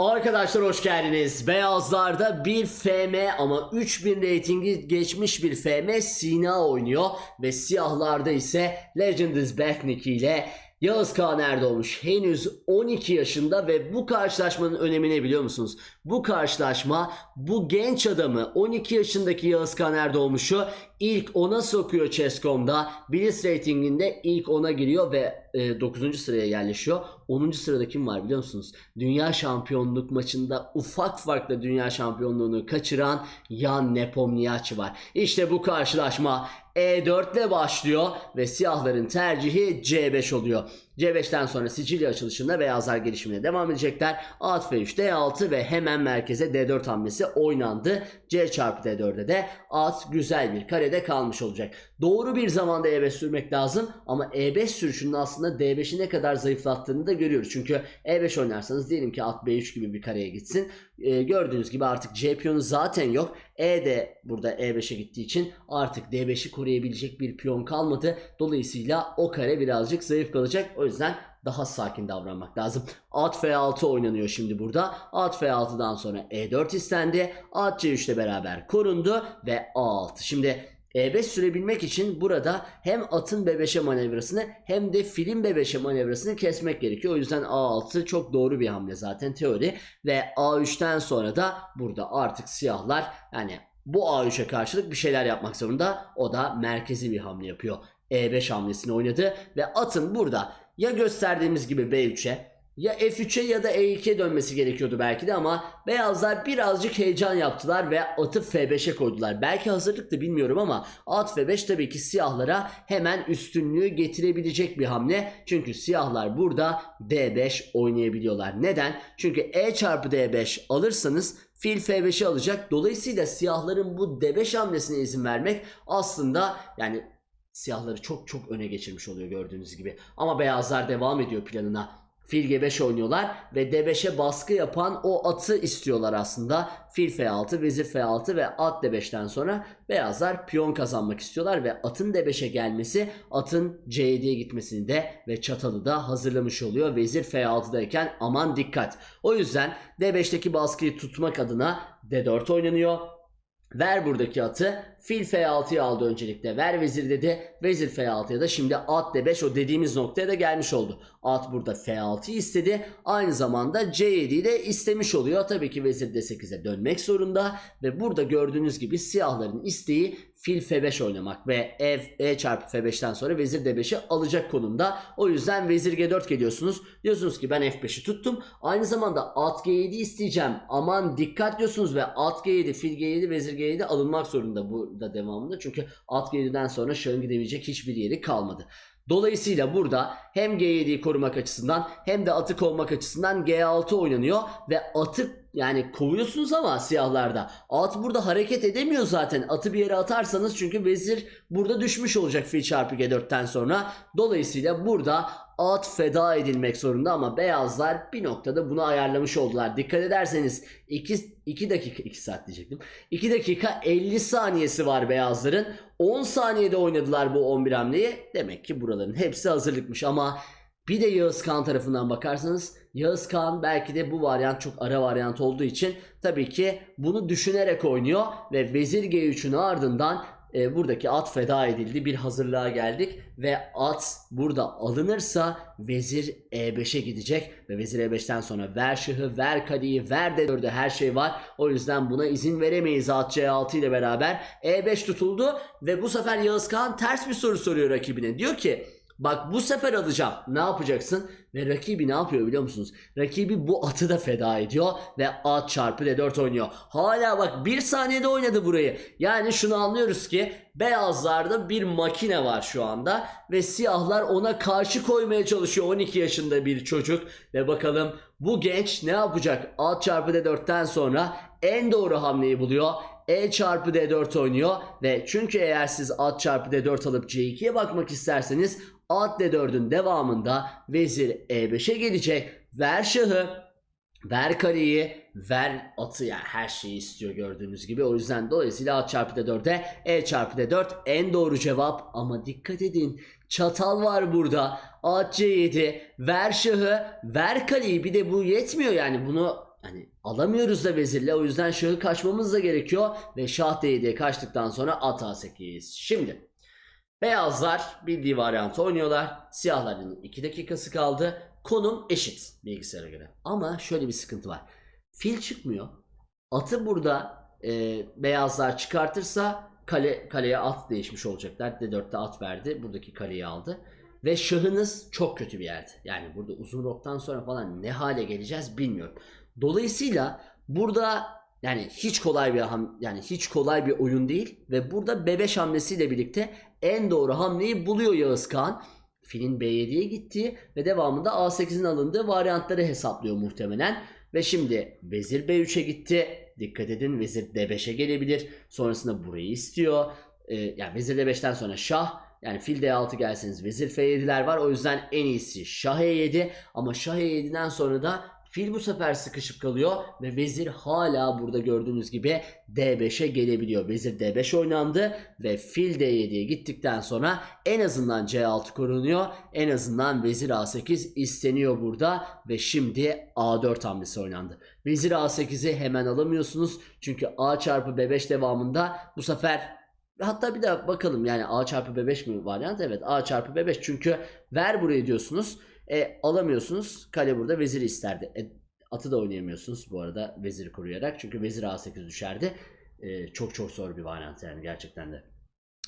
Arkadaşlar hoş geldiniz. Beyazlarda bir FM ama 3000 reytingi geçmiş bir FM Sina oynuyor. Ve siyahlarda ise Legend is Back nick ile Yağız Kağan Erdoğmuş henüz 12 yaşında ve bu karşılaşmanın önemini biliyor musunuz? Bu karşılaşma bu genç adamı 12 yaşındaki Yağız Kağan Erdoğmuş'u ilk 10'a sokuyor Chess.com'da. Blitz ratinginde ilk 10'a giriyor ve e, 9. sıraya yerleşiyor. 10. sırada kim var biliyor musunuz? Dünya şampiyonluk maçında ufak farkla dünya şampiyonluğunu kaçıran Jan Nepomniachtchi var. İşte bu karşılaşma E4 ile başlıyor ve siyahların tercihi C5 oluyor. C5'ten sonra Sicilya açılışında beyazlar gelişimine devam edecekler. At F3, D6 ve hemen merkeze D4 hamlesi oynandı. C çarpı D4'e de at güzel bir karede kalmış olacak. Doğru bir zamanda E5 sürmek lazım ama E5 sürüşünün aslında D5'i ne kadar zayıflattığını da görüyoruz. Çünkü E5 oynarsanız diyelim ki at B3 gibi bir kareye gitsin. Ee, gördüğünüz gibi artık C piyonu zaten yok. E de burada E5'e gittiği için artık D5'i koruyabilecek bir piyon kalmadı. Dolayısıyla o kare birazcık zayıf kalacak. O yüzden daha sakin davranmak lazım. At F6 oynanıyor şimdi burada. At F6'dan sonra E4 istendi. At C3 ile beraber korundu ve A6. Şimdi E5 sürebilmek için burada hem atın B5'e manevrasını hem de filin B5'e manevrasını kesmek gerekiyor. O yüzden A6 çok doğru bir hamle zaten teori. Ve A3'ten sonra da burada artık siyahlar yani bu A3'e karşılık bir şeyler yapmak zorunda. O da merkezi bir hamle yapıyor. E5 hamlesini oynadı ve atın burada ya gösterdiğimiz gibi B3'e ya F3'e ya da E2'ye dönmesi gerekiyordu belki de ama beyazlar birazcık heyecan yaptılar ve atı F5'e koydular. Belki hazırlıktı bilmiyorum ama at F5 tabii ki siyahlara hemen üstünlüğü getirebilecek bir hamle. Çünkü siyahlar burada D5 oynayabiliyorlar. Neden? Çünkü E çarpı D5 alırsanız fil F5'i alacak. Dolayısıyla siyahların bu D5 hamlesine izin vermek aslında yani siyahları çok çok öne geçirmiş oluyor gördüğünüz gibi. Ama beyazlar devam ediyor planına. Fil G5 oynuyorlar ve D5'e baskı yapan o atı istiyorlar aslında. Fil F6, vezir F6 ve at D5'ten sonra beyazlar piyon kazanmak istiyorlar ve atın D5'e gelmesi atın C7'ye gitmesini de ve çatalı da hazırlamış oluyor. Vezir F6'dayken aman dikkat. O yüzden D5'teki baskıyı tutmak adına D4 oynanıyor. Ver buradaki atı. Fil F6'yı aldı öncelikle. Ver vezir dedi. Vezir F6'ya da şimdi at D5 o dediğimiz noktaya da gelmiş oldu. At burada F6'yı istedi. Aynı zamanda C7'yi de istemiş oluyor. Tabii ki vezir D8'e dönmek zorunda. Ve burada gördüğünüz gibi siyahların isteği fil F5 oynamak ve F, E çarpı F5'ten sonra vezir D5'i alacak konumda. O yüzden vezir G4 geliyorsunuz. Diyorsunuz ki ben F5'i tuttum. Aynı zamanda at G7 isteyeceğim. Aman dikkat diyorsunuz ve at G7, fil G7, vezir G7 alınmak zorunda burada devamında. Çünkü at G7'den sonra şahın gidebilecek hiçbir yeri kalmadı. Dolayısıyla burada hem G7'yi korumak açısından hem de atı kovmak açısından G6 oynanıyor ve atı yani kovuyorsunuz ama siyahlarda. At burada hareket edemiyor zaten. Atı bir yere atarsanız çünkü vezir burada düşmüş olacak fil çarpı G4'ten sonra. Dolayısıyla burada at feda edilmek zorunda ama beyazlar bir noktada bunu ayarlamış oldular. Dikkat ederseniz 2, 2 dakika 2 saat diyecektim. 2 dakika 50 saniyesi var beyazların. 10 saniyede oynadılar bu 11 hamleyi. Demek ki buraların hepsi hazırlıkmış ama bir de Yağız Kağan tarafından bakarsanız Yağız Kağan belki de bu varyant çok ara varyant olduğu için tabii ki bunu düşünerek oynuyor ve Vezir G3'ün ardından e, buradaki at feda edildi. Bir hazırlığa geldik ve at burada alınırsa vezir E5'e gidecek ve vezir E5'ten sonra ver şahı, ver kaleyi, ver D4'e her şey var. O yüzden buna izin veremeyiz at C6 ile beraber. E5 tutuldu ve bu sefer Yağız Kağan ters bir soru soruyor rakibine. Diyor ki Bak bu sefer alacağım. Ne yapacaksın? Ve rakibi ne yapıyor biliyor musunuz? Rakibi bu atı da feda ediyor ve at çarpı D4 oynuyor. Hala bak bir saniyede oynadı burayı. Yani şunu anlıyoruz ki beyazlarda bir makine var şu anda ve siyahlar ona karşı koymaya çalışıyor 12 yaşında bir çocuk ve bakalım bu genç ne yapacak? At çarpı D4'ten sonra en doğru hamleyi buluyor. E çarpı D4 oynuyor ve çünkü eğer siz at çarpı D4 alıp C2'ye bakmak isterseniz at D4'ün devamında vezir E5'e gelecek. Ver şahı, ver kareyi, ver atı yani her şeyi istiyor gördüğünüz gibi. O yüzden dolayısıyla at çarpı D4'e E çarpı D4 en doğru cevap ama dikkat edin çatal var burada. At C7 ver şahı ver kaleyi bir de bu yetmiyor yani bunu hani alamıyoruz da vezirle o yüzden şahı kaçmamız da gerekiyor ve şah d7'ye kaçtıktan sonra at a8. Şimdi beyazlar bildiği varyantı oynuyorlar. Siyahların 2 dakikası kaldı. Konum eşit bilgisayara göre. Ama şöyle bir sıkıntı var. Fil çıkmıyor. Atı burada e, beyazlar çıkartırsa kale kaleye at değişmiş olacaklar. D4'te at verdi. Buradaki kaleyi aldı. Ve şahınız çok kötü bir yerde. Yani burada uzun roktan sonra falan ne hale geleceğiz bilmiyorum. Dolayısıyla burada yani hiç kolay bir ham yani hiç kolay bir oyun değil ve burada B5 hamlesiyle birlikte en doğru hamleyi buluyor Yağız Kağan. Filin B7'ye gittiği ve devamında A8'in alındığı varyantları hesaplıyor muhtemelen. Ve şimdi vezir B3'e gitti. Dikkat edin vezir D5'e gelebilir. Sonrasında burayı istiyor. Ee, yani vezir D5'ten sonra şah. Yani fil D6 gelseniz vezir F7'ler var. O yüzden en iyisi şah E7. Ama şah E7'den sonra da fil bu sefer sıkışıp kalıyor. Ve vezir hala burada gördüğünüz gibi D5'e gelebiliyor. Vezir D5 oynandı ve fil D7'ye gittikten sonra en azından C6 korunuyor. En azından vezir A8 isteniyor burada ve şimdi A4 hamlesi oynandı. Vezir A8'i hemen alamıyorsunuz. Çünkü A çarpı B5 devamında bu sefer Hatta bir daha bakalım yani A çarpı B5 mi varyant? Evet A çarpı B5 çünkü ver burayı diyorsunuz. E, alamıyorsunuz. Kale burada veziri isterdi. E, atı da oynayamıyorsunuz bu arada veziri koruyarak. Çünkü vezir A8 düşerdi. E, çok çok zor bir varyant yani gerçekten de.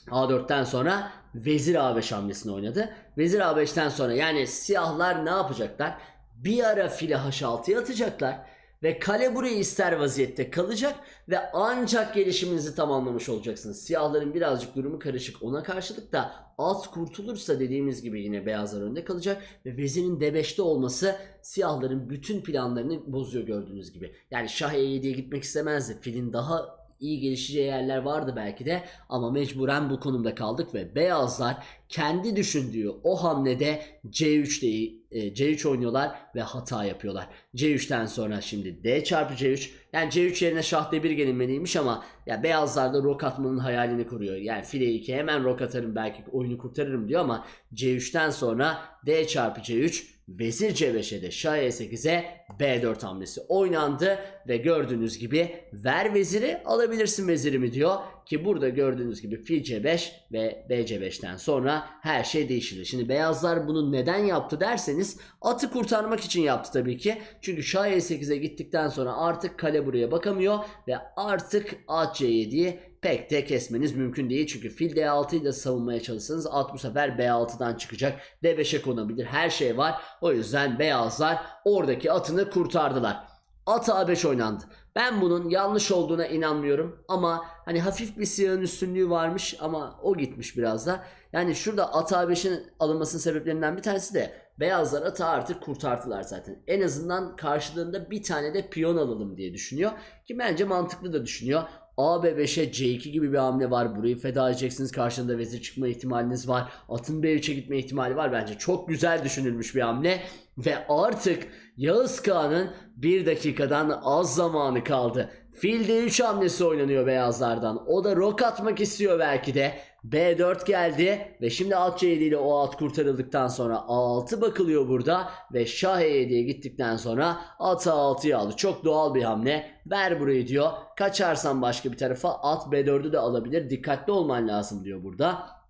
A4'ten sonra vezir A5 hamlesini oynadı. Vezir A5'ten sonra yani siyahlar ne yapacaklar? Bir ara fili H6'ya atacaklar. Ve kale burayı ister vaziyette kalacak ve ancak gelişiminizi tamamlamış olacaksınız. Siyahların birazcık durumu karışık. Ona karşılık da at kurtulursa dediğimiz gibi yine beyazlar önde kalacak. Ve vezirin D5'te olması siyahların bütün planlarını bozuyor gördüğünüz gibi. Yani şah E7'ye gitmek istemezdi. Filin daha iyi gelişeceği yerler vardı belki de ama mecburen bu konumda kaldık ve beyazlar kendi düşündüğü o hamlede C3'de e, C3 oynuyorlar ve hata yapıyorlar. C3'ten sonra şimdi D çarpı C3 yani C3 yerine şah D1 gelinmeliymiş ama ya beyazlar da rok atmanın hayalini kuruyor. Yani file 2 hemen rok atarım belki oyunu kurtarırım diyor ama C3'ten sonra D çarpı C3 vezir C5'e de şah E8'e B4 hamlesi oynandı ve gördüğünüz gibi ver veziri alabilirsin vezirimi diyor ki burada gördüğünüz gibi fil C5 ve BC5'ten sonra her şey değişir. Şimdi beyazlar bunu neden yaptı derseniz atı kurtarmak için yaptı tabii ki. Çünkü şah E8'e gittikten sonra artık kale buraya bakamıyor ve artık at C7'yi pek de kesmeniz mümkün değil. Çünkü fil D6'yı da savunmaya çalışsanız at bu sefer B6'dan çıkacak. D5'e konabilir. Her şey var. O yüzden beyazlar oradaki atını kurtardılar. At A5 oynandı. Ben bunun yanlış olduğuna inanmıyorum ama hani hafif bir siyahın üstünlüğü varmış ama o gitmiş biraz da. Yani şurada at A5'in alınmasının sebeplerinden bir tanesi de beyazlar atı artık kurtardılar zaten. En azından karşılığında bir tane de piyon alalım diye düşünüyor ki bence mantıklı da düşünüyor. AB5'e C2 gibi bir hamle var. Burayı feda edeceksiniz. Karşında vezir çıkma ihtimaliniz var. Atın B3'e gitme ihtimali var. Bence çok güzel düşünülmüş bir hamle. Ve artık Yağız Kağan'ın bir dakikadan az zamanı kaldı. Fil D3 hamlesi oynanıyor beyazlardan. O da rok atmak istiyor belki de. B4 geldi ve şimdi at C7 ile o at kurtarıldıktan sonra A6 bakılıyor burada ve Şah E7'ye gittikten sonra at A6'yı aldı. Çok doğal bir hamle. Ver burayı diyor. Kaçarsan başka bir tarafa at B4'ü de alabilir. Dikkatli olman lazım diyor burada.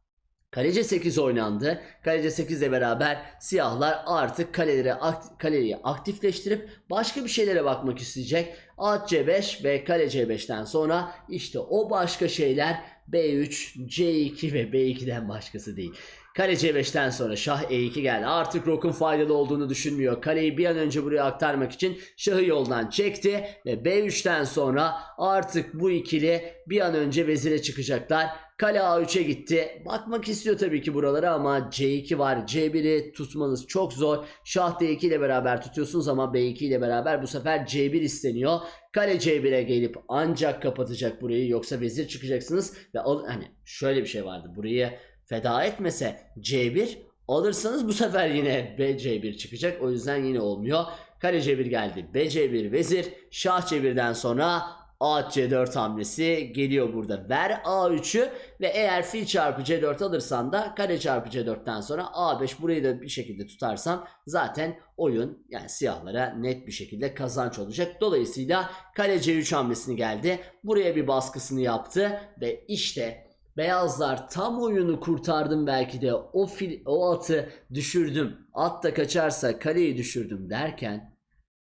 Kaleci 8 oynandı. Kaleci 8 ile beraber siyahlar artık kaleleri akt- kaleyi aktifleştirip başka bir şeylere bakmak isteyecek. At C5 ve kale C5'ten sonra işte o başka şeyler B3, C2 ve B2'den başkası değil. Kale C5'ten sonra şah E2 geldi. Artık Rock'un faydalı olduğunu düşünmüyor. Kaleyi bir an önce buraya aktarmak için şahı yoldan çekti ve B3'ten sonra artık bu ikili bir an önce vezire çıkacaklar. Kale A3'e gitti. Bakmak istiyor tabii ki buralara ama C2 var. C1'i tutmanız çok zor. Şah D2 ile beraber tutuyorsunuz ama B2 ile beraber bu sefer C1 isteniyor. Kale C1'e gelip ancak kapatacak burayı yoksa vezir çıkacaksınız ve al- hani şöyle bir şey vardı. Burayı feda etmese C1 alırsanız bu sefer yine B C1 çıkacak. O yüzden yine olmuyor. Kale C1 geldi. B C1 vezir. Şah C1'den sonra At C4 hamlesi geliyor burada. Ver A3'ü ve eğer fil çarpı C4 alırsan da kare çarpı C4'ten sonra A5 burayı da bir şekilde tutarsan zaten oyun yani siyahlara net bir şekilde kazanç olacak. Dolayısıyla kale C3 hamlesini geldi. Buraya bir baskısını yaptı ve işte beyazlar tam oyunu kurtardım belki de o fil o atı düşürdüm. At da kaçarsa kaleyi düşürdüm derken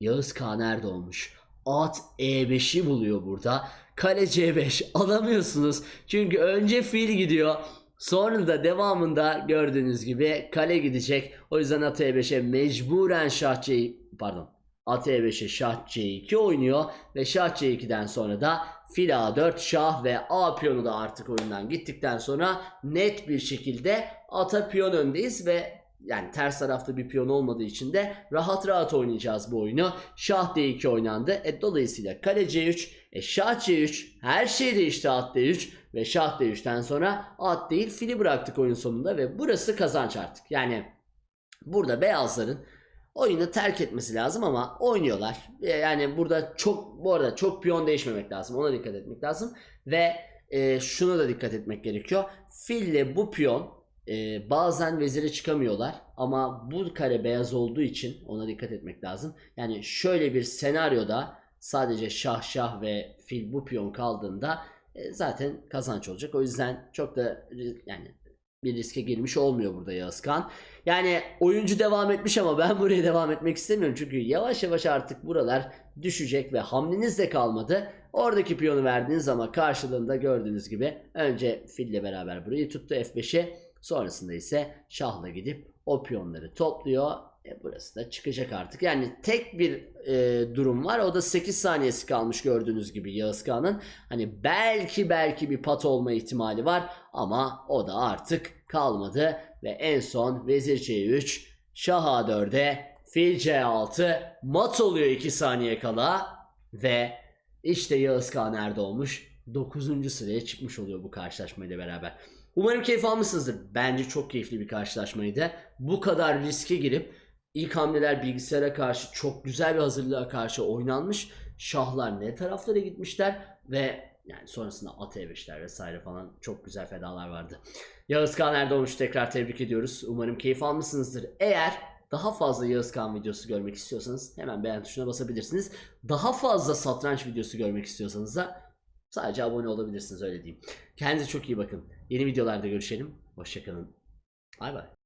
Yağız Kağan nerede olmuş? At E5'i buluyor burada. Kale C5 alamıyorsunuz. Çünkü önce fil gidiyor. Sonra da devamında gördüğünüz gibi kale gidecek. O yüzden at E5'e mecburen şah C pardon. At E5'e şah C2 oynuyor ve şah C2'den sonra da fil A4 şah ve A piyonu da artık oyundan gittikten sonra net bir şekilde ata piyon öndeyiz ve yani ters tarafta bir piyon olmadığı için de rahat rahat oynayacağız bu oyunu. Şah D2 oynandı. E, dolayısıyla kale C3, e, şah C3, her şey değişti at D3 ve şah D3'ten sonra at değil fili bıraktık oyun sonunda ve burası kazanç artık. Yani burada beyazların oyunu terk etmesi lazım ama oynuyorlar. E, Yani burada çok bu arada çok piyon değişmemek lazım. Ona dikkat etmek lazım ve e, şuna da dikkat etmek gerekiyor. Fille bu piyon e, bazen vezire çıkamıyorlar ama bu kare beyaz olduğu için ona dikkat etmek lazım. Yani şöyle bir senaryoda sadece şah şah ve fil bu piyon kaldığında e, zaten kazanç olacak. O yüzden çok da yani bir riske girmiş olmuyor burada Yağız Kağan. Yani oyuncu devam etmiş ama ben buraya devam etmek istemiyorum. Çünkü yavaş yavaş artık buralar düşecek ve hamleniz de kalmadı. Oradaki piyonu verdiğiniz ama karşılığında gördüğünüz gibi önce fille beraber burayı tuttu F5'i. Sonrasında ise şahla gidip o piyonları topluyor. E burası da çıkacak artık. Yani tek bir e, durum var. O da 8 saniyesi kalmış gördüğünüz gibi Yağız Kağan'ın. Hani belki belki bir pat olma ihtimali var ama o da artık kalmadı ve en son vezir C3 şah A4'e fil C6 mat oluyor 2 saniye kala ve işte Yağız Kağan nerede olmuş? 9. sıraya çıkmış oluyor bu karşılaşmayla beraber. Umarım keyif almışsınızdır. Bence çok keyifli bir karşılaşmaydı. Bu kadar riske girip ilk hamleler bilgisayara karşı çok güzel bir hazırlığa karşı oynanmış. Şahlar ne taraflara gitmişler ve yani sonrasında at E5'ler vesaire falan çok güzel fedalar vardı. Yağız Kağan Erdoğmuş tekrar tebrik ediyoruz. Umarım keyif almışsınızdır. Eğer daha fazla Yağız Kağan videosu görmek istiyorsanız hemen beğen tuşuna basabilirsiniz. Daha fazla satranç videosu görmek istiyorsanız da sadece abone olabilirsiniz öyle diyeyim. Kendinize çok iyi bakın. Yeni videolarda görüşelim. Hoşçakalın. Bay bay.